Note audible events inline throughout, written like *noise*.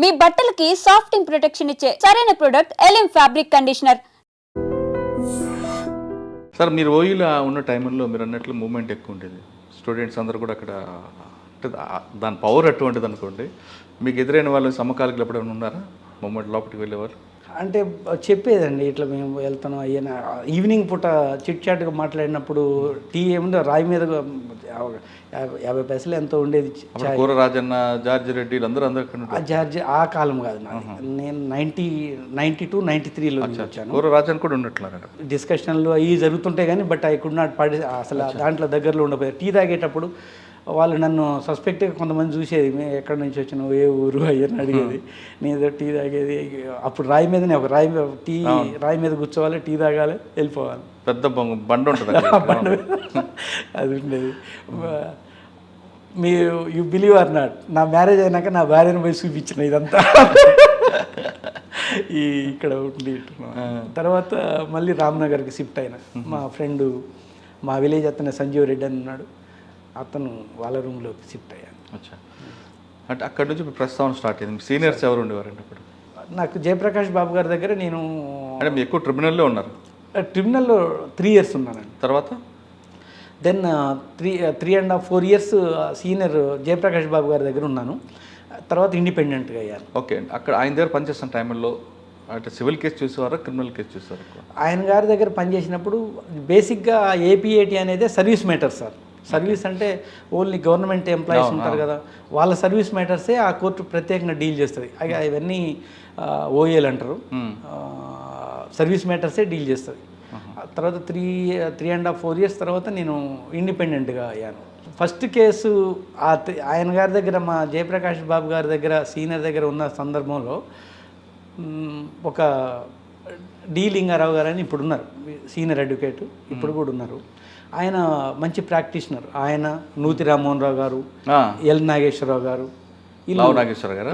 మీ బట్టలకి సాఫ్టింగ్ ప్రొటెక్షన్ ఇచ్చే సరైన ప్రొడక్ట్ ఎలిం ఫ్యాబ్రిక్ కండిషనర్ సార్ మీరు ఓయూలో ఉన్న టైంలో మీరు అన్నట్లు మూమెంట్ ఎక్కువ ఉండేది. స్టూడెంట్స్ అందరూ కూడా అక్కడ అంటే దాని పవర్ అటువంటిది అనుకోండి. మీకు ఎదురైన వాళ్ళు సమకాలికలు ఎప్పుడైనా ఉన్నారా? మూమెంట్ లోపలికి వెళ్ళేవారు అంటే చెప్పేదండి ఇట్లా మేము వెళ్తాను అయ్యన ఈవినింగ్ పూట చిట్ చాట్గా మాట్లాడినప్పుడు టీ ఏముందో రాయి మీద యాభై- పైసలు ఎంతో ఉండేది కూర రాజన్న జార్జి రెడ్డి అందరూ ఆ. జార్జి ఆ కాలం కాదు నాది నేను నైంటీ నైంటీ టూ నైంటీ త్రీలో వచ్చాను. కూర రాజన్ కూడా అక్కడ డిస్కషన్లు అవి జరుగుతుంటాయి కానీ but I could not party అసలు దాంట్లో దగ్గరలో ఉండపోయారు టీ తాగేటప్పుడు వాళ్ళు నన్ను సస్పెక్ట్గా కొంతమంది చూసేది "మే ఎక్కడి నుంచి వచ్చినావు? ఏ ఊరు? *laughs* అయ్యని అడిగేది. నేను ఏదో టీ తాగేది. అప్పుడు రాయి మీదనే ఒక రాయి మీద టీ రాయి మీద కూర్చోవాలి టీ తాగాలి వెళ్ళిపోవాలి. పెద్ద బొంగ- బండ ఉంటుంది అక్కడ. *laughs* *laughs* అది ఉండేది. మీరు యు బిలీవ్ ఆర్ నాట్ నా మ్యారేజ్ అయినాక నా భార్యను పోయి చూపించిన ఇదంతా. ఈ ఇక్కడ ఉండి తర్వాత మళ్ళీ రామ్నగర్కి షిఫ్ట్ అయినా. మా ఫ్రెండ్ మా విలేజ్ అతను సంజీవ్ రెడ్డి అని ఉన్నాడు. అతను వాళ్ళ రూమ్లోకి షిఫ్ట్ అయ్యాను అచ్చా. అంటే అక్కడ నుంచి ప్రస్తావన స్టార్ట్ అయింది. సీనియర్స్ ఎవరు ఉండేవారండి అప్పుడు నాకు జయప్రకాష్ బాబు గారి దగ్గర నేను అంటే మీరు ఎక్కువ ట్రిబ్యునల్లో ఉన్నారు. ట్రిబ్యునల్లో త్రీ ఇయర్స్ ఉన్నానండి. తర్వాత? Then three three and half four years senior Jayaprakash Babu గారి దగ్గర ఉన్నాను. తర్వాత ఇండిపెండెంట్గా అయ్యాను. ఓకే అక్కడ ఆయన దగ్గర పనిచేస్తున్న టైంలో అంటే సివిల్ కేసు చూసేవారా క్రిమినల్ కేసు చూసేవారు ఆయన గారి దగ్గర పనిచేసినప్పుడు బేసిక్గా ఏపీఏటి అనేది సర్వీస్ మ్యాటర్ సార్. సర్వీస్ అంటే ఓన్లీ గవర్నమెంట్ ఎంప్లాయీస్ ఉంటారు కదా వాళ్ళ సర్వీస్ మ్యాటర్సే ఆ కోర్టు ప్రత్యేకంగా డీల్ చేస్తుంది. అవి ఇవన్నీ ఓఏలు అంటారు. ఆ, సర్వీస్ మ్యాటర్సే డీల్ చేస్తుంది. ఆ తర్వాత three three and half four years తర్వాత నేను ఇండిపెండెంట్గా అయ్యాను. ఫస్ట్ కేసు ఆ ఆయన గారి దగ్గర మా జయప్రకాష్ బాబు గారి దగ్గర సీనియర్ దగ్గర ఉన్న సందర్భంలో ఒక డి లింగారావు గారు అని ఇప్పుడు ఉన్నారు సీనియర్ అడ్వకేట్ ఇప్పుడు కూడా ఉన్నారు. ఆయన మంచి ప్రాక్టీషనర్. ఆయన నూతి రామ్మోహన్ రావు గారు ఎల్ నాగేశ్వరరావు గారు నాగేశ్వర గారు?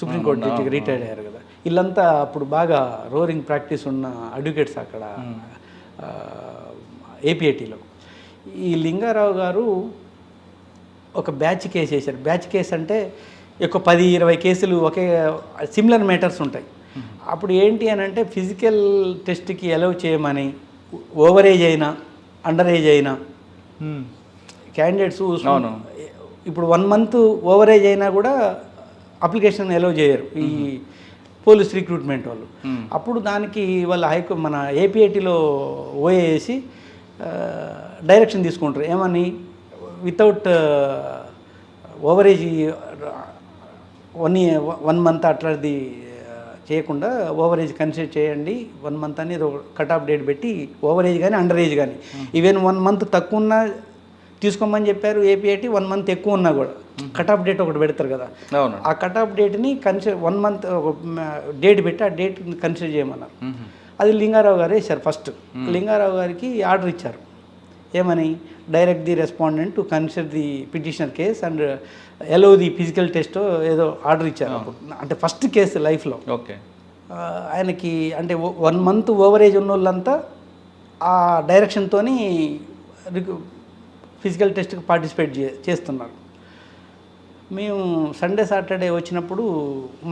సుప్రీంకోర్టు జడ్జిగా రిటైర్డ్ అయ్యారు కదా. వీళ్ళంతా అప్పుడు బాగా రోరింగ్ ప్రాక్టీస్ ఉన్న అడ్వకేట్స్ అక్కడ ఏపీఐటీలో. ఈ లింగారావు గారు ఒక బ్యాచ్ కేసు వేశారు. బ్యాచ్ కేసు అంటే ఒక పది ఇరవై కేసులు ఒకే సిమిలర్ మ్యాటర్స్ ఉంటాయి. అప్పుడు ఏంటి అని అంటే ఫిజికల్ టెస్ట్కి అలౌ చేయమని ఓవర్ ఏజ్ అయినా అండర్ ఏజ్ అయినా. క్యాండిడేట్స్ అవును. ఇప్పుడు వన్ మంత్ ఓవర్ ఏజ్ అయినా కూడా అప్లికేషన్ అలౌ చేయరు. ఈ పోలీస్ రిక్రూట్మెంట్ వాళ్ళు. అప్పుడు దానికి వాళ్ళ హైకో మన ఏపీఐటీలో ఓఏ వేసి డైరెక్షన్ తీసుకుంటారు. ఏమని? Without over age one one month అట్లాంటిది చేయకుండా ఓవర్ ఏజ్ కన్సిడర్ చేయండి. వన్ మంత్ అనేది ఒక కట్ ఆఫ్ డేట్ పెట్టి ఓవర్ ఏజ్ కానీ అండర్ ఏజ్ కానీ ఈవెన్ వన్ మంత్ తక్కువ ఉన్నా తీసుకోమని చెప్పారు ఏపీఐటీ వన్ మంత్ ఎక్కువ ఉన్నా కూడా. కట్ ఆఫ్ డేట్ ఒకటి పెడతారు కదా. ఆ కట్ ఆఫ్ డేట్ని కన్సిడర్ వన్ మంత్ డేట్ పెట్టి ఆ డేట్ కన్సిడర్ చేయమన్నారు. అది లింగారావు గారు వేశారు ఫస్ట్ లింగారావు గారికి ఆర్డర్ ఇచ్చారు. ఏమని direct the respondent to consider the petitioner case and allow the physical test ఏదో ఆర్డర్ ఇచ్చారు. అంటే ఫస్ట్ కేసు లైఫ్లో ఓకే. ఆయనకి అంటే వన్ మంత్ ఓవరేజ్ ఉన్న వాళ్ళంతా ఆ డైరెక్షన్తో ఫిజికల్ టెస్ట్కి పార్టిసిపేట్ చే చేస్తున్నారు. మేము సండే సాటర్డే వచ్చినప్పుడు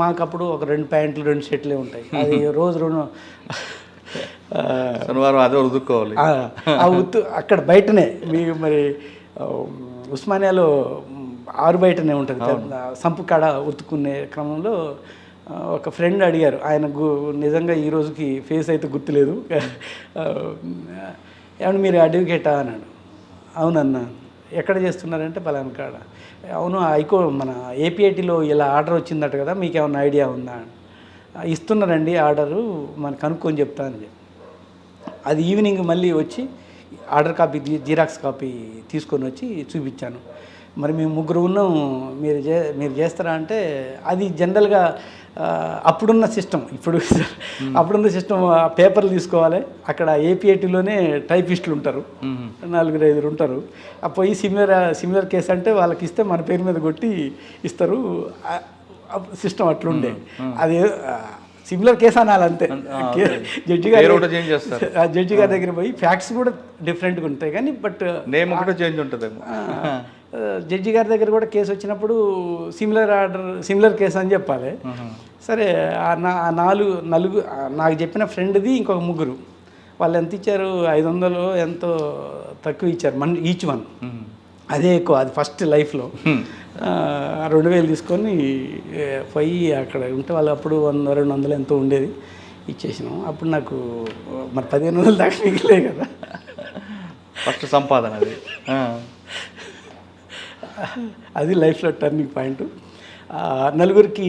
మాకప్పుడు ఒక రెండు ప్యాంట్లు రెండు షర్ట్లే ఉంటాయి. అది *laughs* రోజు రెండు శనివారం అదే ఉదుక్కోవాలి. ఆ, ఉత్తు అక్కడ బయటనే మీకు మరి ఉస్మానియాలో మ్, ఆరు బయటనే ఉంటుంది. సంపు కాడ ఉతుక్కునే క్రమంలో ఒక ఫ్రెండ్ అడిగారు. ఆయన నిజంగా ఈ రోజుకి ఫేస్ అయితే గుర్తులేదు. ఏమన్నా మీరు అడ్వకేటా అన్నాడు. అవునన్నా ఎక్కడ చేస్తున్నారంటే పలానా కాడ. అవును హైకో మన ఏపీఐటీలో ఇలా ఆర్డర్ వచ్చిందట కదా మీకు ఏమైనా ఐడియా ఉందా? "ఆ, ఇస్తున్నారండి ఆర్డరు మనకు కనుక్కొని చెప్తా అని చెప్పి. అది ఈవినింగ్ మళ్ళీ వచ్చి ఆర్డర్ కాపీ జిరాక్స్ కాపీ తీసుకొని వచ్చి చూపించాను. మరి మేము ముగ్గురు ఉన్నాం మీరు చే మీరు చేస్తారా అంటే అది జనరల్గా అప్పుడున్న సిస్టమ్ ఇప్పుడు అప్పుడున్న సిస్టమ్ పేపర్లు తీసుకోవాలి. అక్కడ ఏపీఐటీలోనే టైపిస్టులు ఉంటారు. నలుగురు ఐదుగురు ఉంటారు. ఆ పోయి సిమిలర్ సిమిలర్ కేసు అంటే వాళ్ళకి ఇస్తే మన పేరు మీద కొట్టి ఇస్తారు. సిస్టమ్ అట్లుండే. అది సిమిలర్ కేసు అనాలి అంతే. జడ్జి గారు జడ్జి గారి దగ్గర పోయి ఫ్యాక్ట్స్ కూడా డిఫరెంట్గా ఉంటాయి కానీ బట్ నేమ్ ఒకటే చేంజ్ ఉంటుందేమో. ఆ, జడ్జి గారి దగ్గర కూడా కేసు వచ్చినప్పుడు సిమిలర్ ఆర్డర్ సిమిలర్ కేసు అని చెప్పాలి. సరే ఆ నా నాలుగు నలుగు నాకు చెప్పిన ఫ్రెండ్ది ఇంకొక ముగ్గురు. వాళ్ళు ఎంత ఇచ్చారు? ఐదు వందలు ఎంతో తక్కువ ఇచ్చారు. మన ఈచ్ వన్. అదే ఎక్కువ అది ఫస్ట్ లైఫ్లో. రెండు వేలు తీసుకొని పోయి అక్కడ ఉంటే వాళ్ళు అప్పుడు వంద రెండు వందలు ఎంతో ఉండేది ఇచ్చేసినాం అప్పుడు నాకు మరి పదిహేను వందలు దాకా మిగిలే కదా. ఫస్ట్ సంపాదన అది. అది లైఫ్లో టర్నింగ్ పాయింట్. నలుగురికి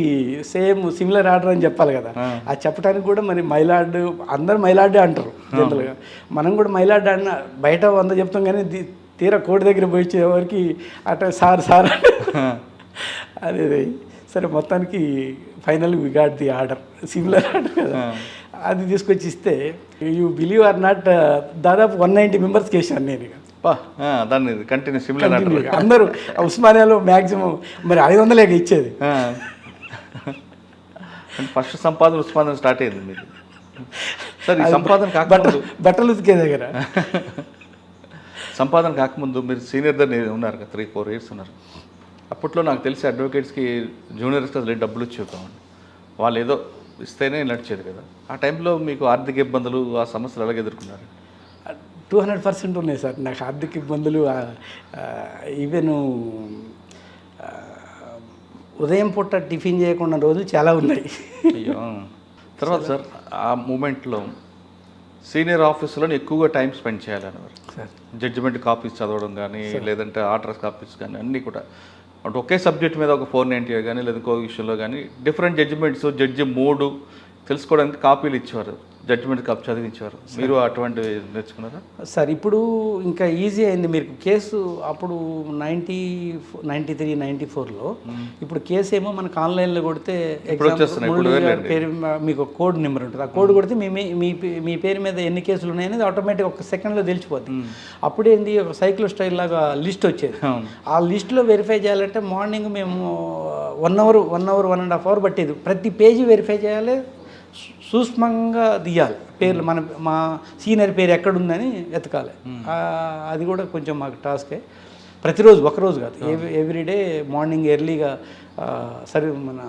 సేమ్ సిమిలర్ ఆర్డర్ అని చెప్పాలి కదా. అది చెప్పడానికి కూడా మరి మైలాడ్ అందరు మైలాడే అంటారు జనరల్గా. మనం కూడా మైలాడ్ అన్న బయట వంద చెప్తాం కానీ తీరా కోటి దగ్గర పోయి వచ్చేవారికి అట సార్ సార్ *laughs* అదే. సరే మొత్తానికి final we got the order. Similar order కదా. అది తీసుకొచ్చి ఇస్తే యూ బిలీవ్ ఆర్ నాట్ దాదాపు వన్ నైంటీ మెంబర్స్కి వేసాను నేను దాన్ని కంటిన్యూ సిమిలర్. అందరూ ఉస్మానియాలో మ్యాక్సిమం మరి ఐదు వందలేక ఇచ్చేది. ఫస్ట్ సంపాదన ఉస్మాదన స్టార్ట్ అయింది మీకు. సార్ సంపాదన బట్టలు బట్టలు ఉతికే దగ్గర సంపాదన కాకముందు మీరు సీనియర్ దగ్గర ఉన్నారు కదా త్రీ ఫోర్ ఇయర్స్ ఉన్నారు. అప్పట్లో నాకు తెలిసి అడ్వకేట్స్కి జూనియర్స్కి అసలు డబ్బులు ఇచ్చేవి కావండి వాళ్ళు ఏదో ఇస్తేనే నడిచేది కదా. ఆ టైంలో మీకు ఆర్థిక ఇబ్బందులు ఆ సమస్యలు ఎలాగ ఎదుర్కొన్నారు? టూ హండ్రెడ్ పర్సెంట్ ఉన్నాయి సార్. నాకు ఆర్థిక ఇబ్బందులు ఈవెన్ ఉదయం పూట టిఫిన్ చేయకుండా రోజులు చాలా ఉన్నాయి. తర్వాత సార్ ఆ మూమెంట్లో సీనియర్ ఆఫీసులో ఎక్కువగా టైం స్పెండ్ చేయాలనేవారు జడ్జిమెంట్ కాపీస్ చదవడం కానీ లేదంటే ఆర్డర్స్ కాపీస్ కానీ అన్నీ కూడా. అంటే ఒకే సబ్జెక్ట్ మీద ఒక ఫోర్ నైంటీ కానీ లేదా ఇంకో విషయంలో కానీ డిఫరెంట్ జడ్జిమెంట్స్ జడ్జి మూడు తెలుసుకోవడానికి కాపీలు ఇచ్చేవారు. జడ్జిమెంట్ కాపీ చదివించేవారు. మీరు అటువంటివి నేర్చుకున్నారా? సార్ ఇప్పుడు ఇంకా ఈజీ అయింది. మీరు కేసు అప్పుడు నైంటీ నైంటీ త్రీ నైంటీ ఫోర్లో ఇప్పుడు కేసు ఏమో మనకు ఆన్లైన్లో కొడితే. పేరు మీకు కోడ్ నెంబర్ ఉంటుంది. ఆ కోడ్ కొడితే మీ మీ- పేరు మీద ఎన్ని కేసులు ఉన్నాయనేది ఆటోమేటిక్ ఒక సెకండ్లో తెలిసిపోద్ది. అప్పుడేంది ఒక సైక్లో స్టైల్ లాగా లిస్ట్ వచ్చేది. ఆ లిస్ట్లో వెరిఫై చేయాలంటే మార్నింగ్ మేము one hour one hour one and half hour పట్టేది. ప్రతి పేజీ వెరిఫై చేయాలి. సూక్ష్మంగా తీయాలి పేర్లు మన మా సీనియర్ పేరు ఎక్కడుందని వెతకాలి. అది కూడా కొంచెం మాకు టాస్కే. ప్రతిరోజు ఒకరోజు కాదు. ఎవ్రీ ఎవ్రీడే మార్నింగ్ ఎర్లీగా సరే మన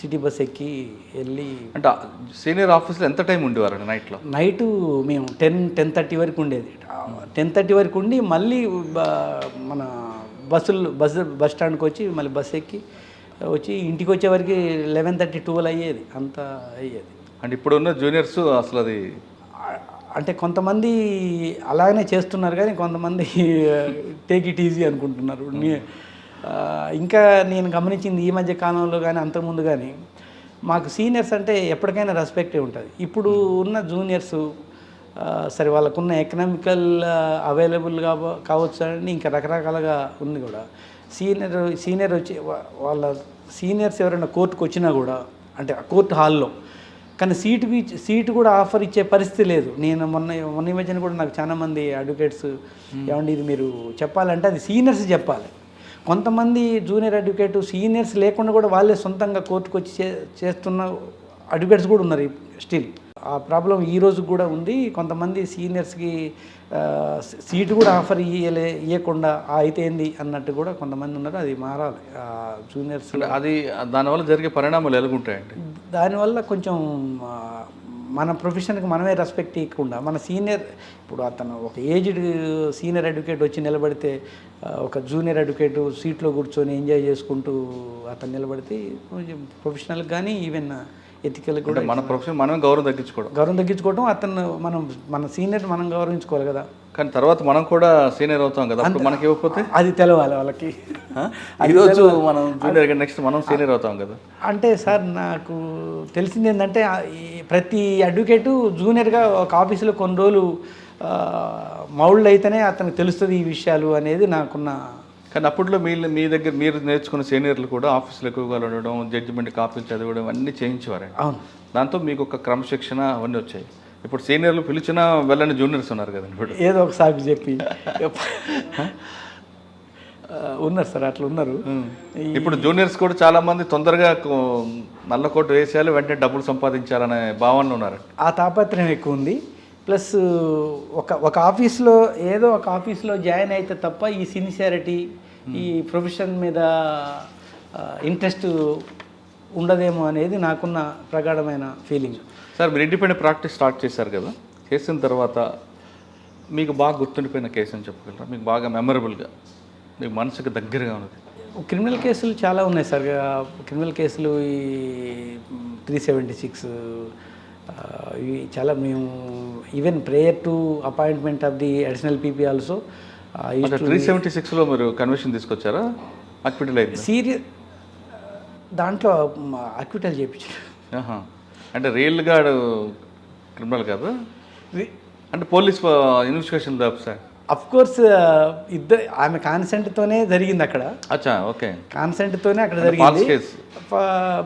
సిటీ బస్ ఎక్కి వెళ్ళి అంటే సీనియర్ ఆఫీస్లో ఎంత టైం ఉండేవారండి నైట్లో? నైటు మేము టెన్ టెన్ థర్టీ వరకు ఉండేది. టెన్ థర్టీ వరకు ఉండి మళ్ళీ మన బస్సులు బస్ బస్ స్టాండ్కి వచ్చి మళ్ళీ బస్ ఎక్కి వచ్చి ఇంటికి వచ్చేవరకు లెవెన్ థర్టీ ట్వెల్వ్ అయ్యేది. అంత అయ్యేది. అంటే ఇప్పుడున్న జూనియర్స్ అసలు అది అంటే కొంతమంది అలాగనే చేస్తున్నారు కానీ కొంతమంది టేక్ ఇట్ ఈజీ అనుకుంటున్నారు. ఆ, ఇంకా నేను గమనించింది ఈ మధ్య కాలంలో కానీ అంతకుముందు కానీ మాకు సీనియర్స్ అంటే ఎప్పటికైనా రెస్పెక్టే ఉంటుంది. ఇప్పుడు ఉన్న జూనియర్స్ సరే వాళ్ళకున్న ఎకనామికల్ అవైలబుల్ కావ కావచ్చు అని ఇంకా రకరకాలుగా ఉంది కూడా. సీనియర్ సీనియర్ వచ్చి వాళ్ళ సీనియర్స్ ఎవరైనా కోర్టుకు వచ్చినా కూడా అంటే కోర్టు హాల్లో కానీ సీటు సీటు కూడా ఆఫర్ ఇచ్చే పరిస్థితి లేదు. నేను మొన్న మొన్న మధ్యన కూడా నాకు చాలా మంది అడ్వకేట్స్ ఏమండి ఇది మీరు చెప్పాలంటే అది సీనియర్స్ చెప్పాలి. కొంతమంది జూనియర్ అడ్వకేట్ సీనియర్స్ లేకుండా కూడా వాళ్ళే సొంతంగా కోర్టుకు వచ్చి చే చేస్తున్న అడ్వకేట్స్ కూడా ఉన్నారు స్టిల్. ఆ ప్రాబ్లం ఈ రోజు కూడా ఉంది. కొంతమంది సీనియర్స్కి సీటు కూడా ఆఫర్ ఇయ్యలే ఇవ్వకుండా "ఆ, అయితే ఏంది అన్నట్టు కూడా కొంతమంది ఉన్నారు. అది మారాలి. జూనియర్స్ అది దానివల్ల జరిగే పరిణామాలు ఎలాగుంటాయండి? దానివల్ల కొంచెం మన ప్రొఫెషన్కి మనమే రెస్పెక్ట్ ఇవ్వకుండా మన సీనియర్ ఇప్పుడు అతను ఒక ఏజ్డ్ సీనియర్ అడ్వకేట్ వచ్చి నిలబడితే ఒక జూనియర్ అడ్వకేట్ సీట్లో కూర్చొని ఎంజాయ్ చేసుకుంటూ అతను నిలబడితే కొంచెం ప్రొఫెషనల్ కానీ ఈవెన్ ఎథికల్ కూడా మన ప్రొఫెషన్ మనమే గౌరవం తగ్గించుకోవడం. గౌరవం తగ్గించుకోవడం అతను మనం మన సీనియర్ మనం గౌరవించుకోవాలి కదా. కానీ తర్వాత మనం కూడా సీనియర్ అవుతాం కదా అప్పుడు మనకి ఇవ్వకపోతే? అది తెలవాలి వాళ్ళకి? ఈరోజు మనం జూనియర్ నెక్స్ట్ మనం సీనియర్ అవుతాం కదా. అంటే సార్ నాకు తెలిసింది ఏంటంటే ప్రతి అడ్వకేటు జూనియర్గా ఒక ఆఫీసులో కొన్ని రోజులు మౌళ్ళు అయితేనే అతనికి తెలుస్తుంది ఈ విషయాలు అనేది నాకున్న కానీ అప్పట్లో మీ మీ దగ్గర మీరు నేర్చుకున్న సీనియర్లు కూడా ఆఫీసులో ఎక్కువగా ఉండడం జడ్జిమెంట్ కాపీలు చదవడం అన్నీ చేయించేవారండి అవును. దాంతో మీకు ఒక క్రమశిక్షణ అవన్నీ వచ్చాయి. ఇప్పుడు సీనియర్లు పిలిచినా వెళ్ళని జూనియర్స్ ఉన్నారు కదండి ఇప్పుడు. ఏదో ఒక సాకు చెప్పి. *laughs* ఉన్నారు సార్ అట్లా ఉన్నారు. ఇప్పుడు జూనియర్స్ కూడా చాలా మంది తొందరగా కో- నల్ల కోటు వేసేయాలి వెంటనే డబ్బులు సంపాదించాలనే భావనలో ఉన్నారు. ఆ తాపత్రయం ఎక్కువ ఉంది. ప్లస్ ఒక ఒక ఆఫీస్లో ఏదో ఒక ఆఫీస్లో జాయిన్ అయితే తప్ప ఈ సిన్సియారిటీ ఈ ప్రొఫెషన్ మీద ఇంట్రెస్ట్ ఉండదేమో అనేది నాకున్న ప్రగాఢమైన ఫీలింగ్. సార్ మీరు ఇండిపెండెంట్ ప్రాక్టీస్ స్టార్ట్ చేశారు కదా? చేసిన తర్వాత మీకు బాగా గుర్తుండిపోయిన కేసు అని చెప్పగలరా మీకు బాగా మెమరబుల్గా మీకు మనసుకు దగ్గరగా ఉన్నది. క్రిమినల్ కేసులు చాలా ఉన్నాయి సార్. క్రిమినల్ కేసులు ఈ త్రీ సెవెంటీ సిక్స్ ఇవి చాలా మేము even prayer to appointment of the additional PP also three seventy సిక్స్లో మీరు కన్వెన్షన్ తీసుకొచ్చారా? అక్విటల్ అయింది? సీరియస్ దాంట్లో అక్విటల్ చేయించారు. అంటే రియల్గా క్రిమినల్ కాదు? అంటే police investigation sir. Of course ఇద్దరు ఆమె కాన్సెంట్తోనే జరిగింది అక్కడ. అచ్చా ఓకే. కాన్సెంట్తోనే అక్కడ జరిగింది.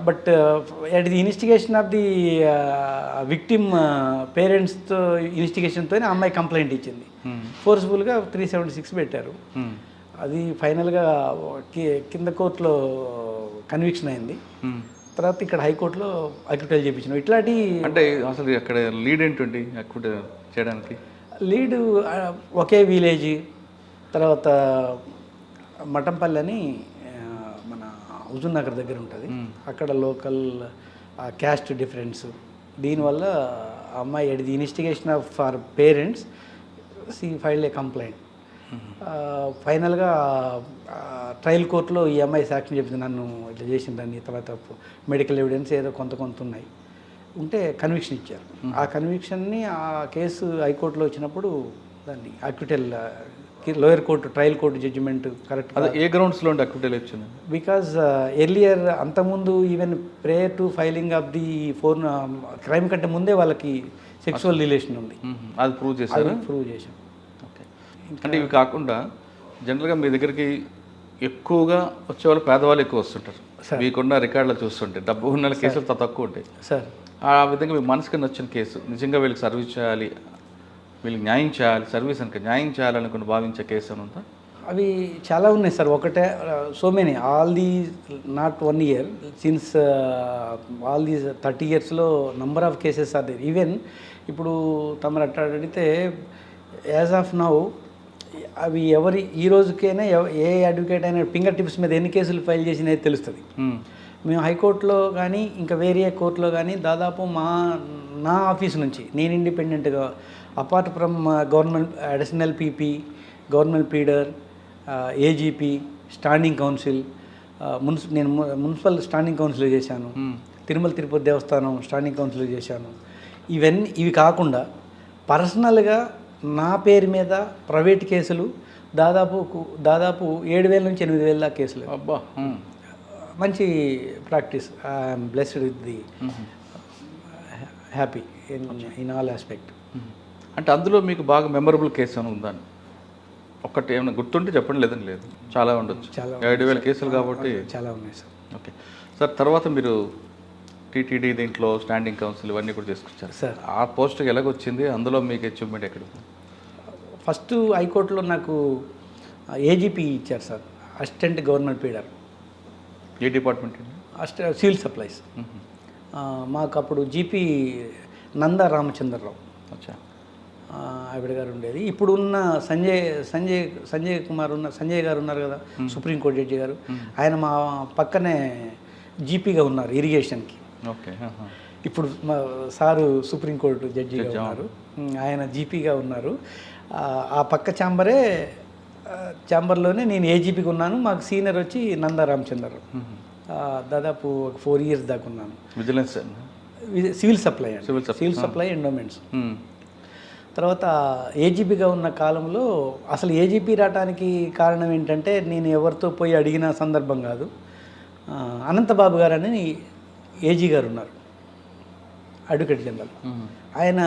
But at the investigation of the victim పేరెంట్స్తో ఇన్వెస్టిగేషన్తోనే అమ్మాయి కంప్లైంట్ ఇచ్చింది. ఫోర్స్ఫుల్గా త్రీ సెవెంటీ సిక్స్ పెట్టారు. అది ఫైనల్గా కింద కోర్టులో కన్విక్షన్ అయింది. తర్వాత ఇక్కడ హైకోర్టులో అక్విటల్ చేయించినాం ఇట్లాంటి అంటే అసలు అక్కడ లీడ్ ఏంటండి అక్విట్ చేయడానికి? లీడ్ ఒకే విలేజ్ తర్వాత మఠంపల్లి అని మన హుజూర్ నగర్ దగ్గర ఉంటుంది. అక్కడ లోకల్ క్యాస్ట్ డిఫరెన్స్. దీనివల్ల అమ్మాయి at the investigation of for parents she file a complaint. ఫైనల్గా ట్రయల్ కోర్టులో ఈ అమ్మాయి సాక్ష్యం చెప్పింది. నన్ను ఇట్లా చేసిందని తర్వాత మెడికల్ ఎవిడెన్స్ ఏదో కొంత కొంత ఉన్నాయి. ఉంటే కన్విక్షన్ ఇచ్చారు. ఆ కన్విక్షన్ని ఆ కేసు హైకోర్టులో వచ్చినప్పుడు దాన్ని acquittal lower court trial court judgement correct అదే ఏ గ్రౌండ్స్లో ఉండి అక్విటల్ వచ్చింది? బికాజ్ ఎర్లియర్ అంతకుముందు even prayer to filing of the phone crime కంటే ముందే వాళ్ళకి సెక్సువల్ రిలేషన్ ఉంది. అది ప్రూవ్ చేశారు? ప్రూవ్ చేశాం. ఓకే. అంటే ఇవి కాకుండా జనరల్గా మీ దగ్గరికి ఎక్కువగా వచ్చేవాళ్ళు పేదవాళ్ళు ఎక్కువ వస్తుంటారు. మీకున్న రికార్డులు చూస్తుంటే డబ్బు ఉన్న కేసులు త- తక్కువ ఉంటాయి. సార్. ఆ విధంగా మీ మనసుకి నచ్చిన కేసు నిజంగా వీళ్ళకి సర్వీస్ చేయాలి వీళ్ళకి న్యాయం చేయాలి సర్వీస్ అనుక న్యాయం చేయాలనుకుని భావించే కేసు అని ఉందా? అవి చాలా ఉన్నాయి సార్. ఒకటే so many all the not one year since all the thirty ఇయర్స్లో number of cases are there. Even ఇప్పుడు తమరు అట్లా అడిగితే యాజ్ ఆఫ్ నౌ అవి ఎవరి ఈ రోజుకైనా ఏ అడ్వకేట్ అయినా ఫింగర్ టిప్స్ మీద ఎన్ని కేసులు ఫైల్ చేసినది తెలుస్తుంది? మ్మ్. హైకోర్టులో కానీ ఇంకా వేరే కోర్టులో కానీ దాదాపు మా నా ఆఫీస్ నుంచి నేను ఇండిపెండెంట్గా apart from government additional PP government pleader AGP standing counsel మున్సి నేను మున్సిపల్ స్టాండింగ్ కౌన్సిల్ చేశాను తిరుమల తిరుపతి దేవస్థానం స్టాండింగ్ కౌన్సిల్ చేశాను ఇవన్నీ ఇవి కాకుండా పర్సనల్గా నా పేరు మీద ప్రైవేట్ కేసులు దాదాపు దాదాపు ఏడు వేల నుంచి ఎనిమిది వేల దాకా కేసులు అబ్బా. మంచి practice. I'm blessed with the happy in in all aspect. అంటే అందులో మీకు బాగా మెమరబుల్ కేసు అని ఉందని ఒక్కటి ఏమైనా గుర్తుంటే చెప్పండి లేదని లేదు. చాలా ఉండొచ్చు. చాలా ఏడు వేల కేసులు కాబట్టి చాలా ఉన్నాయి సార్. ఓకే. సార్ తర్వాత మీరు టీటీడీ దీంట్లో స్టాండింగ్ కౌన్సిల్ ఇవన్నీ కూడా తీసుకొచ్చారు సార్. ఆ పోస్ట్కి ఎలాగొచ్చింది? అందులో మీకు అచీవ్మెంట్ ఎక్కడ? ఫస్ట్ హైకోర్టులో నాకు ఏజీపీ ఇచ్చారు సార్. అసిస్టెంట్ గవర్నమెంట్ పీడర్ ఏ డిపార్ట్మెంట్ అండి? అసిస్ట సివిల్ సప్లైస్. మాకు అప్పుడు జీపీ నంద రామచంద్రరావు. అచ్చా. ఆవిడ గారు ఉండేది. ఇప్పుడు ఉన్న సంజయ్ సంజయ్ సంజయ్ కుమార్ ఉన్న సంజయ్ గారు ఉన్నారు కదా సుప్రీంకోర్టు జడ్జి గారు. ఆయన మా పక్కనే జీపీగా ఉన్నారు ఇరిగేషన్కి. ఓకే. ఇప్పుడు మా సారు సుప్రీంకోర్టు జడ్జిగా ఉన్నారు. ఆయన జీపీగా ఉన్నారు. ఆ, పక్క ఛాంబరే ఛాంబర్లోనే నేను ఏజీపీగా ఉన్నాను. మాకు సీనియర్ వచ్చి నందా రామచంద్ర దాదాపు ఒక ఫోర్ ఇయర్స్ దాకా ఉన్నాను. Vigilance civil supply civil supply. Civil supply endowments. తర్వాత ఏజీపీగా ఉన్న కాలంలో అసలు ఏజీపీ రావడానికి కారణం ఏంటంటే నేను ఎవరితో పోయి అడిగిన సందర్భం కాదు. అనంతబాబు గారు అని ఏజీ గారు ఉన్నారు. Advocate general. ఆయన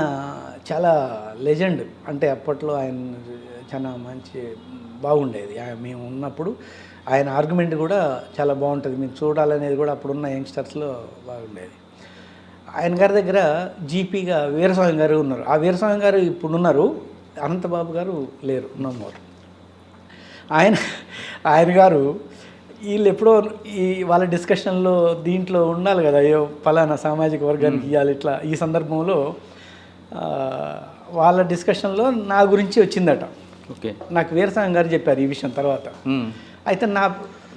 చాలా లెజెండ్. అంటే అప్పట్లో ఆయన చాలా మంచి బాగుండేది. మేము ఉన్నప్పుడు ఆయన ఆర్గ్యుమెంట్ కూడా చాలా బాగుంటుంది. మీరు చూడాలనేది కూడా అప్పుడున్న యంగ్స్టర్స్లో బాగుండేది. ఆయన గారి దగ్గర జీపీగా వీరస్వామి గారు ఉన్నారు. ఆ వీరస్వామి గారు ఇప్పుడు ఉన్నారు. అనంతబాబు గారు లేరు. నో మోర్ ఆయన ఆయన గారు వీళ్ళు ఎప్పుడో ఈ వాళ్ళ డిస్కషన్లో దీంట్లో ఉండాలి కదా అయ్యో ఫలానా సామాజిక వర్గానికి ఇవ్వాలి ఇట్లా ఈ సందర్భంలో వాళ్ళ డిస్కషన్లో నా గురించి వచ్చిందట. ఓకే. నాకు వీరస్వామి గారు చెప్పారు ఈ విషయం తర్వాత. అయితే నా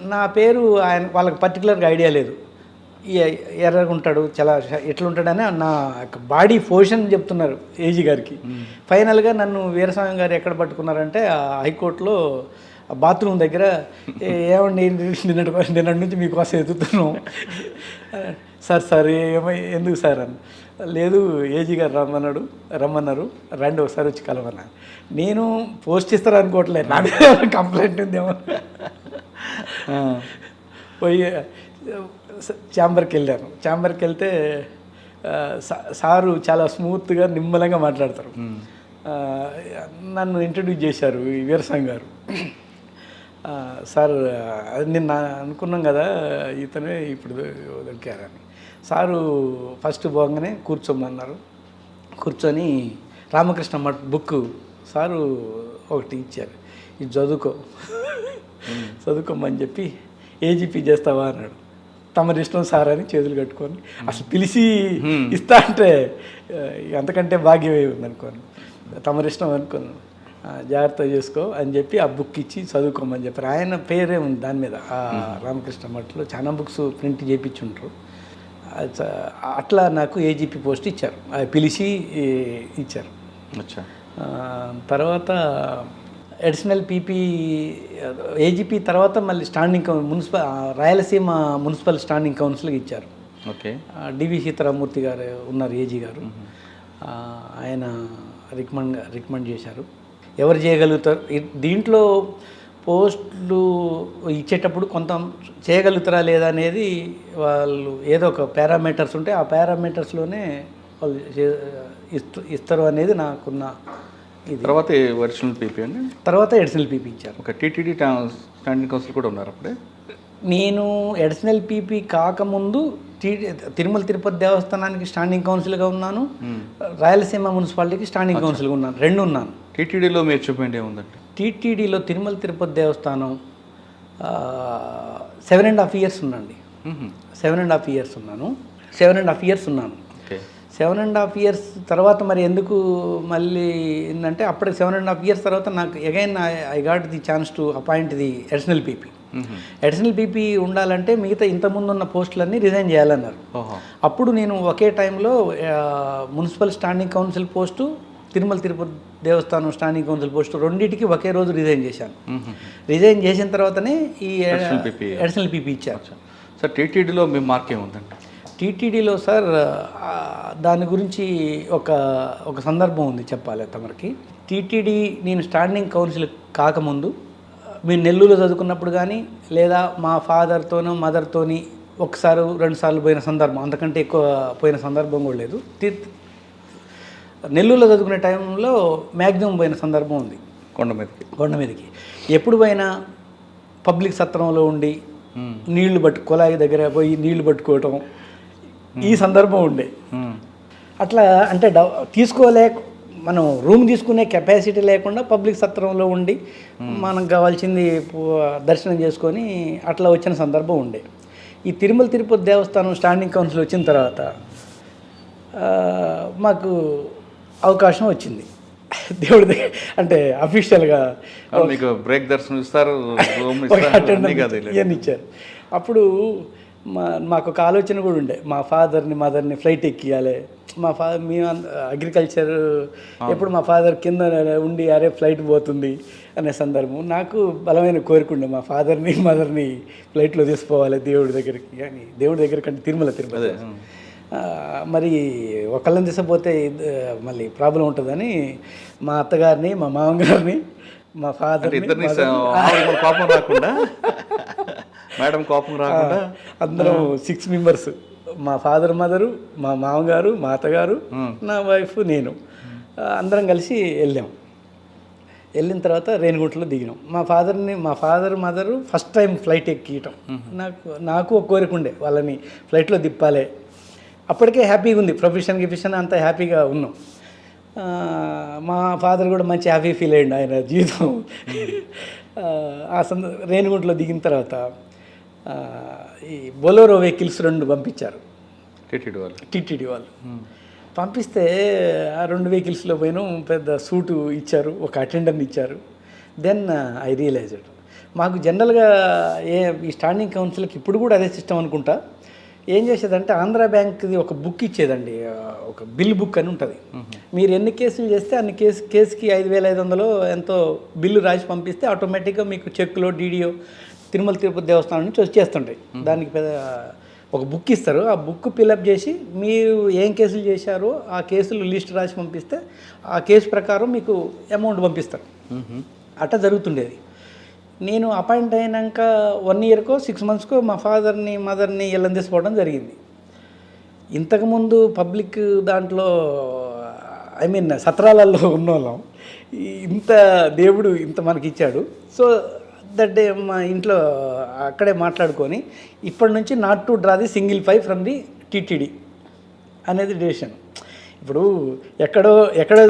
నా పేరు ఆయన వాళ్ళకి పర్టికులర్గా ఐడియా లేదు. ఎర్రగా ఉంటాడు చాలా ష- ఎట్లా ఉంటాడని నా బాడీ పోషన్ చెప్తున్నారు ఏజీ గారికి. ఫైనల్గా నన్ను వీరస్వామి గారు ఎక్కడ పట్టుకున్నారంటే హైకోర్టులో బాత్రూమ్ దగ్గర "ఏ- ఏమండి నిన్నటి నిన్నటి నుంచి మీకోసం ఎదుగుతున్నాం. *laughs* సార్ సార్ ఏమై ఎందుకు సార్? అని. లేదు ఏజీ గారు రమ్మన్నాడు రమ్మన్నారు. రండి ఒకసారి వచ్చి కలవన్నా నేను పోస్ట్ ఇస్తారు అనుకోవట్లేదు. నా మీద కంప్లైంట్ ఉందేమో. పోయి ఛాంబర్కి వెళ్ళాను ఛాంబర్కి వెళ్తే సారు చాలా స్మూత్గా నిమ్మలంగా మాట్లాడతారు. నన్ను ఇంట్రడ్యూస్ చేశారు వీరసింగ్ గారు. సార్ అది నిన్న అనుకున్నాం కదా ఇతనే ఇప్పుడు దొరికారని సారు ఫస్ట్ పోగానే కూర్చోమన్నారు. కూర్చొని రామకృష్ణ మఠ్ బుక్ సారు ఒకటి ఇచ్చారు. ఇది చదువుకో. చదువుకోమని చెప్పి ఏజీపీ చేస్తావా అన్నాడు. తమరి ఇష్టం సార్ అని చేతులు కట్టుకొని అసలు పిలిచి ఇస్తా అంటే ఆ, అంతకంటే భాగ్యమే ఉంది అనుకోను. తమరి ఇష్టం అనుకోను. ఆ, జాగ్రత్త చేసుకో అని చెప్పి ఆ బుక్ ఇచ్చి చదువుకోమని చెప్పారు. ఆయన పేరే ఉంది దాని మీద. ఆ రామకృష్ణ మఠలో చాలా బుక్స్ ప్రింట్ చేయించుంటారు అట్లా నాకు ఏజీపీ పోస్ట్ ఇచ్చారు. పిలిచి ఇచ్చారు. తర్వాత అడిషనల్ పీపీ ఏజీపీ తర్వాత మళ్ళీ standing municipal Rayalaseema municipal standing కౌన్సిల్కి ఇచ్చారు. ఓకే. డివి సీతారామూర్తి గారు ఉన్నారు ఏజీ గారు. ఆయన రికమెండ్ రికమెండ్ చేశారు. ఎవరు చేయగలుగుతారు? దీంట్లో పోస్టులు ఇచ్చేటప్పుడు కొంత చేయగలుగుతారా లేదా అనేది వాళ్ళు ఏదో ఒక పారామీటర్స్ ఉంటే ఆ పారామీటర్స్లోనే వాళ్ళు ఇస్తారు అనేది నాకున్న ఇది. తర్వాత ఒరిజినల్ పీపీ అండి? తర్వాత ఎడిషనల్ పీపీ ఇచ్చారు. ఒక టీటీడీ స్టాండింగ్ కౌన్సిల్ కూడా ఉన్నారు అప్పుడే? నేను ఎడిషనల్ పీపీ కాకముందు టీ తిరుమల తిరుపతి దేవస్థానానికి స్టాండింగ్ కౌన్సిల్గా ఉన్నాను. రాయలసీమ మున్సిపాలిటీకి స్టాండింగ్ కౌన్సిల్గా ఉన్నాను. రెండు ఉన్నాను. టీటీడీలో మీ అచీవ్మెంట్ ఏముందండి? టీటీడీలో Tirumala Tirupati Devasthanam seven and half years ఉన్నాండి hmm. Seven and half years ఉన్నాను. సెవెన్ అండ్ హాఫ్ ఇయర్స్ ఉన్నాను. సెవెన్ అండ్ హాఫ్ ఇయర్స్ తర్వాత మరి ఎందుకు మళ్ళీ ఏంటంటే అప్పటికి సెవెన్ అండ్ హాఫ్ ఇయర్స్ తర్వాత నాకు again I got the chance to appoint the additional PP. Additional PP ఉండాలంటే మిగతా ఇంతకుముందు ఉన్న పోస్టులన్నీ రిజైన్ చేయాలన్నారు. అప్పుడు నేను ఒకే టైంలో municipal standing council post Tirumala Tirupati Devasthanam standing council post రెండింటికి ఒకే రోజు రిజైన్ చేశాను. రిజైన్ చేసిన తర్వాతనే ఈ. అడిషనల్ పీపీ ఇచ్చారు. సార్ టీటీడీలో మీ మార్క్ ఏముందండి టీటీడీలో సార్ దాని గురించి ఒక ఒక సందర్భం ఉంది చెప్పాలి తమరికి. టీటీడీ నేను స్టాండింగ్ కౌన్సిల్ కాకముందు మేము నెల్లూరులో చదువుకున్నప్పుడు కానీ లేదా మా ఫాదర్తోనో మదర్తోని ఒకసారి రెండు సార్లు పోయిన సందర్భం అంతకంటే ఎక్కువ పోయిన సందర్భం కూడా లేదు. నెల్లూరులో చదువుకునే టైంలో మ్యాక్సిమం పోయిన సందర్భం ఉంది. కొండ మీదకి. కొండ మీదకి. ఎప్పుడు పోయినా పబ్లిక్ సత్రంలో ఉండి. నీళ్ళు పట్టు కుళాయి దగ్గర పోయి నీళ్ళు పట్టుకోవటం ఈ సందర్భం ఉండే. అట్లా అంటే తీసుకోలేక మనం రూమ్ తీసుకునే కెపాసిటీ లేకుండా పబ్లిక్ సత్రంలో ఉండి మనకు కావాల్సింది దర్శనం చేసుకొని అట్లా వచ్చిన సందర్భం ఉండే. ఈ తిరుమల తిరుపతి దేవస్థానం స్టాండింగ్ కౌన్సిల్ వచ్చిన తర్వాత మాకు అవకాశం వచ్చింది. దేవుడి దగ్గర అంటే అఫీషియల్గా మీకు బ్రేక్ దర్శనం ఇస్తారు ఇచ్చారు. అప్పుడు మా మాకు ఒక ఆలోచన కూడా ఉండే. మా ఫాదర్ని మదర్ని ఫ్లైట్ ఎక్కియాలి. మా ఫా మేము అగ్రికల్చర్ ఎప్పుడు మా ఫాదర్ కింద ఉండి అరే ఫ్లైట్ పోతుంది అనే సందర్భం. నాకు బలమైన కోరిక ఉండే. మా ఫాదర్ని మదర్ని ఫ్లైట్లో తీసుకోవాలి దేవుడి దగ్గరికి. కానీ దేవుడి దగ్గర కంటే తిరుమల తిరుపతి. మరి ఒకళ్ళని తీసుకుపోతే మళ్ళీ ప్రాబ్లం ఉంటుందని మా అత్తగారిని మా మామగారిని మా అంటే ఫాదర్ని ఇద్దరిని కోపం రాకుండా? మేడం కోపం రాకుండా? అందరం సిక్స్ మెంబర్స్ మా ఫాదర్ మదరు మా మామగారు మా అత్తగారు నా వైఫ్ నేను. అందరం కలిసి వెళ్ళాం. వెళ్ళిన తర్వాత రేణిగుంటలో దిగినాం. మా ఫాదర్ని మా father mother first time flight ఎక్కియటం. నాకు నాకు ఒక కోరిక ఉండే. వాళ్ళని ఫ్లైట్లో తిప్పాలి అప్పటికే హ్యాపీగా ఉంది. ప్రొఫెషన్ గిఫెషన్ అంతా హ్యాపీగా ఉన్నాం. మా ఫాదర్ కూడా మంచి హ్యాపీ ఫీల్ అయ్యండి ఆయన జీవితం. ఆ, సంద రేణిగుంటలో దిగిన తర్వాత ఈ బొలోరో వెహికల్స్ రెండు పంపించారు. టీటీడీ వాళ్ళు. టీటీడీ వాళ్ళు. పంపిస్తే ఆ రెండు వెహికల్స్లో పోయినాం. పెద్ద సూటు ఇచ్చారు. ఒక అటెండర్ని ఇచ్చారు. Then I realised. మాకు జనరల్గా ఏ ఈ స్టాండింగ్ కౌన్సిల్కి ఇప్పుడు కూడా అదే సిస్టమ్ అనుకుంటా. ఏం చేసేదంటే ఆంధ్ర బ్యాంక్ది ఒక బుక్ ఇచ్చేదండి ఒక బిల్ బుక్ అని ఉంటుంది. మీరు ఎన్ని కేసులు చేస్తే అన్ని కేసు కేసుకి ఐదు వేల ఐదు వందలు ఎంతో బిల్లు రాసి పంపిస్తే ఆటోమేటిక్గా మీకు చెక్లో డీడీఓ తిరుమల తిరుపతి దేవస్థానం నుంచి వచ్చేస్తుంటాయి దానికి పెద్ద ఒక బుక్ ఇస్తారు. ఆ బుక్ ఫిలప్ చేసి మీరు ఏం కేసులు చేశారో ఆ కేసులు లిస్ట్ రాసి పంపిస్తే ఆ కేసు ప్రకారం మీకు అమౌంట్ పంపిస్తారు. అట్లా జరుగుతుండేది. నేను అపాయింట్ అయినాక వన్ ఇయర్కో సిక్స్ మంత్స్కో మా ఫాదర్ని మదర్ని ఇళ్ళని తీసుకోవడం జరిగింది. ఇంతకుముందు పబ్లిక్ దాంట్లో ఐ మీన్ సత్రాలలో ఉన్నోళ్ళం. ఇంత దేవుడు ఇంత మనకి ఇచ్చాడు సో దట్ డే మా ఇంట్లో అక్కడే మాట్లాడుకొని ఇప్పటి నుంచి not to draw the single five from the TTD అనేది డెసిషన్ ఇప్పుడు ఎక్కడో ఎక్కడో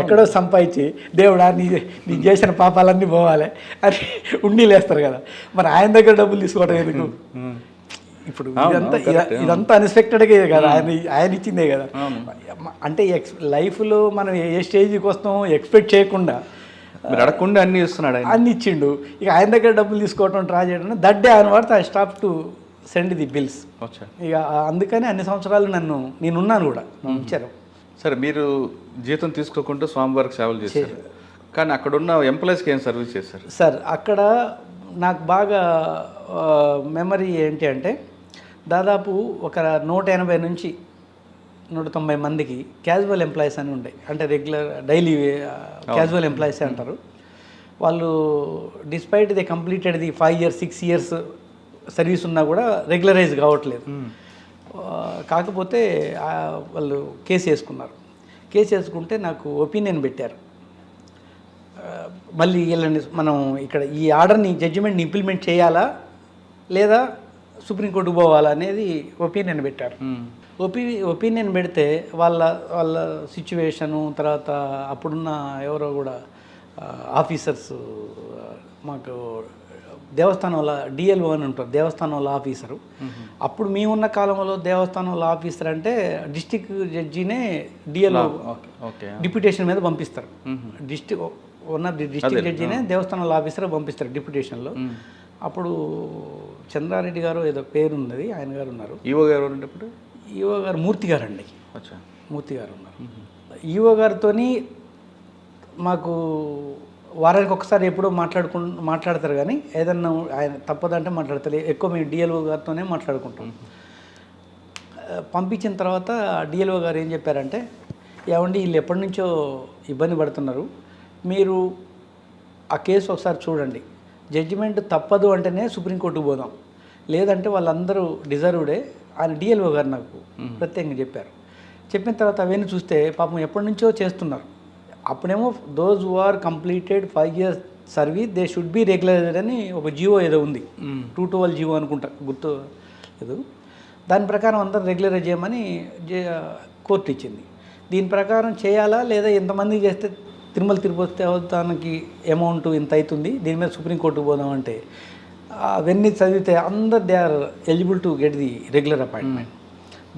ఎక్కడో సంపాదించి దేవుడా నీ నీ చేసిన పాపాలన్నీ పోవాలి అని ఉండి లేస్తారు కదా. మరి ఆయన దగ్గర డబ్బులు తీసుకోవడం ఎందుకు? ఇప్పుడు ఇదంతా ఇద- ఇదంతా అన్ఎక్స్పెక్టెడ్గా కదా ఆయన ఆయన ఇచ్చిందే కదా. అంటే ఎక్స్ లైఫ్లో మనం ఏ స్టేజ్కి వస్తామో ఎక్స్పెక్ట్ చేయకుండా అడగకుండా అన్ని ఇస్తున్నాడు ఆయన. అన్ని ఇచ్చిండు. ఇక ఆయన దగ్గర డబ్బులు తీసుకోవటం ట్రై చేయడం దట్ డే అనమాట I stop to send the bills ఇక అందుకని అన్ని సంవత్సరాలు నన్ను నేను ఉన్నాను కూడా. నన్ను ఉంచారు. సరే మీరు జీతం తీసుకోకుండా స్వామివారికి సేవలు చేశారు. కానీ అక్కడ ఉన్న ఎంప్లాయీస్కి ఏం సర్వీస్ చేశారు? సార్ అక్కడ నాకు బాగా మెమరీ ఏంటి అంటే దాదాపు ఒక నూట ఎనభై నుంచి నూట తొంభై మందికి క్యాజువల్ ఎంప్లాయీస్ అని ఉండే. అంటే రెగ్యులర్ డైలీ క్యాజువల్ ఎంప్లాయీస్ అంటారు. వాళ్ళు despite the completed the five years six years service ఉన్నా కూడా రెగ్యులరైజ్ కావట్లేదు. కాకపోతే వాళ్ళు కేసు వేసుకున్నారు. కేసు వేసుకుంటే నాకు ఒపీనియన్ పెట్టారు. మళ్ళీ వీళ్ళని మనం ఇక్కడ ఈ ఆర్డర్ని జడ్జిమెంట్ని ఇంప్లిమెంట్ చేయాలా? లేదా సుప్రీంకోర్టుకు పోవాలా అనేది ఒపీనియన్ పెట్టారు. ఒపీ ఒపీనియన్ పెడితే వాళ్ళ వాళ్ళ సిచ్యువేషను తర్వాత అప్పుడున్న ఎవరో కూడా ఆఫీసర్స్ మాకు దేవస్థానంలో డిఎల్ఓ అని ఉంటారు దేవస్థానంలో ఆఫీసరు. అప్పుడు మేమున్న కాలంలో దేవస్థానంలో ఆఫీసర్ అంటే డిస్టిక్ జడ్జినే డిఎల్ఓ ఓకే డిప్యుటేషన్ మీద పంపిస్తారు. డిస్టిక్ ఉన్న డిస్టిక్ జడ్జినే దేవస్థానంలో ఆఫీసర్ పంపిస్తారు డిప్యుటేషన్లో. అప్పుడు చంద్రారెడ్డి గారు ఏదో పేరు ఉన్నది ఆయన గారు ఉన్నారు. ఈవో గారు ఉన్నప్పుడు ఈవో గారు మూర్తి గారు అండి మూర్తి గారు ఉన్నారు. ఈవో గారితోని మాకు వారానికి ఒకసారి ఎప్పుడో మాట్లాడుకు మాట్లాడతారు కానీ ఏదన్నా ఆయన తప్పదంటే మాట్లాడతారు. ఎక్కువ మేము డిఎల్ఓ గారితోనే మాట్లాడుకుంటాం. పంపించిన తర్వాత డిఎల్ఓ గారు ఏం చెప్పారంటే ఏమండి వీళ్ళు ఎప్పటి నుంచో ఇబ్బంది పడుతున్నారు. మీరు ఆ కేసు ఒకసారి చూడండి. జడ్జిమెంట్ తప్పదు అంటేనే సుప్రీంకోర్టుకు పోదాం. లేదంటే వాళ్ళందరూ డిజర్వ్డే. ఆయన డిఎల్ఓ గారు నాకు ప్రత్యేకంగా చెప్పారు. చెప్పిన తర్వాత అవన్నీ చూస్తే పాపం ఎప్పటి నుంచో చేస్తున్నారు. అప్పుడేమో those who are completed five years service they should be regularised అని ఒక జియో ఏదో ఉంది. టూ ట్వెల్వ్ జియో అనుకుంటా గుర్తు లేదు. దాని ప్రకారం అందరూ రెగ్యులరైజ్ చేయమని కోర్టు ఇచ్చింది. దీని ప్రకారం చేయాలా లేదా ఎంతమంది చేస్తే తిరుమల తిరుపతి దేవస్థానానికి అమౌంట్ ఇంత అవుతుంది? దీని మీద సుప్రీంకోర్టుకు పోదామంటే అవన్నీ చదివితే అందరు they are eligible to get the regular appointment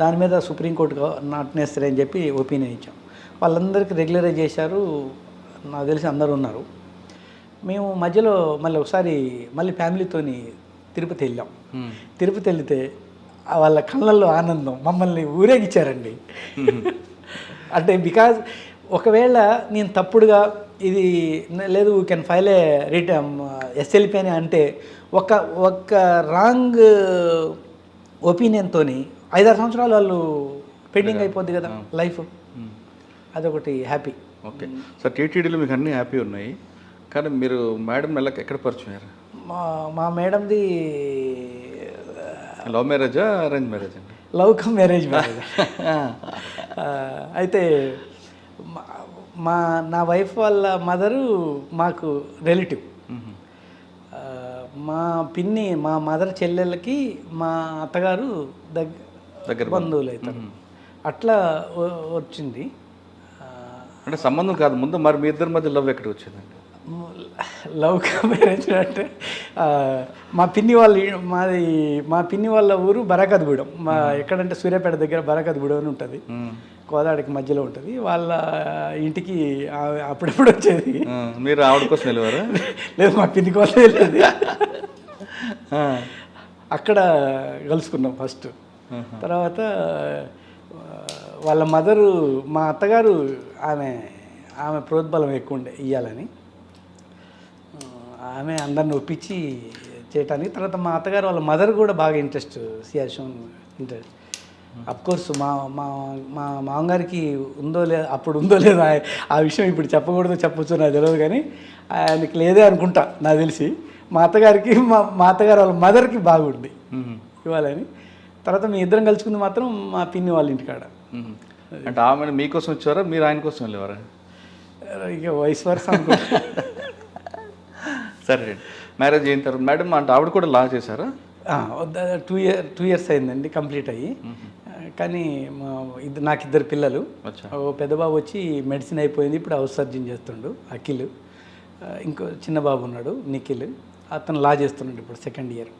దాని మీద సుప్రీంకోర్టుగా నాట్ నెసరీ అని చెప్పి ఒపీనియన్ ఇచ్చాం. వాళ్ళందరికీ రెగ్యులరైజ్ చేశారు. నాకు తెలిసి అందరూ ఉన్నారు. మేము మధ్యలో మళ్ళీ ఒకసారి మళ్ళీ ఫ్యామిలీతోని తిరుపతి వెళ్ళాం. తిరుపతి వెళితే వాళ్ళ కళ్ళల్లో ఆనందం మమ్మల్ని ఊరేగిచ్చారండి *laughs* అంటే బికాజ్ ఒకవేళ నేను తప్పుడుగా ఇది లేదు we can file a return SLP అని అంటే ఒక ఒక రాంగ్ ఒపీనియన్తో ఐదారు సంవత్సరాలు వాళ్ళు పెండింగ్ అయిపోద్ది కదా లైఫ్ అదొకటి హ్యాపీ ఓకే. సార్ టీటీడీలో మీకు అన్నీ హ్యాపీ ఉన్నాయి. కానీ మీరు మేడం నెలకు ఎక్కడ పరిచయం అయ్యారు? మా మా మేడంది లవ్ మ్యారేజా అరేంజ్ మ్యారేజ్ అండి? Love cum marriage marriage. *laughs* అయితే మా- నా వైఫ్ వాళ్ళ మదరు మాకు రిలేటివ్ మా పిన్ని మా మదర్ చెల్లెళ్ళకి మా అత్తగారు దగ్గర దగ్గర బంధువులు అవుతారు అట్లా వచ్చింది. అంటే సంబంధం కాదు. ముందు మరి మీ ఇద్దరి మధ్య లవ్ ఎక్కడ వచ్చిందండి? లవ్ మ్యారేజ్ అంటే మా పిన్ని వాళ్ళ మాది మా పిన్ని వాళ్ళ ఊరు బరాకత్గూడెం. మా ఎక్కడంటే సూర్యాపేట దగ్గర బరాకత్గూడెం అని ఉంటుంది. కోదాడికి మధ్యలో ఉంటుంది. వాళ్ళ ఇంటికి అప్పుడప్పుడు వచ్చేది. మీరు ఆవిడ కోసం వెళ్ళేవారా? లేదు మా పిన్ని కోసం వెళ్ళేది. అక్కడ కలుసుకున్నాం ఫస్ట్. తర్వాత వాళ్ళ మదరు మా అత్తగారు ఆమె ఆమె ప్రోద్బలం ఎక్కువ ఉండే ఇవ్వాలని ఆమె అందరిని ఒప్పించి చేయటానికి తర్వాత మా అత్తగారు వాళ్ళ మదర్ కూడా బాగా ఇంట్రెస్ట్ సిఆర్ షోన్ ఇంట్రెస్ట్ అఫ్ కోర్స్ మా మా మా మామగారికి ఉందో లేదు అప్పుడు ఉందో లేదో ఆ- విషయం ఇప్పుడు చెప్పకూడదు చెప్పొచ్చు నాకు తెలియదు కానీ ఆయనకి లేదే అనుకుంటా నాకు తెలిసి మా అత్తగారికి మా మా అత్తగారు వాళ్ళ మదర్కి బాగుంది. ఇవ్వాలని తర్వాత మీ ఇద్దరం కలుసుకుంది మాత్రం మా పిన్ని వాళ్ళ ఇంటికాడ. అంటే ఆమె మీకోసం వచ్చారా? మీరు ఆయన కోసం వెళ్ళేవారా? ఇక వయసు వరుస *laughs* సరే మ్యారేజ్ అయిన తర్వాత మేడం అంటే ఆవిడ కూడా లా చేశారా? టూ ఇయర్ టూ ఇయర్స్ అయిందండి కంప్లీట్ అయ్యి. కానీ మా ఇద్దరు నాకు ఇద్దరు పిల్లలు పెద్ద బాబు వచ్చి మెడిసిన్ అయిపోయింది ఇప్పుడు హౌస్ సర్జన్ చేస్తుండు అఖిల్. ఇంకో చిన్న బాబు ఉన్నాడు నిఖిల్. అతను లా చేస్తున్నాడు ఇప్పుడు సెకండ్ ఇయర్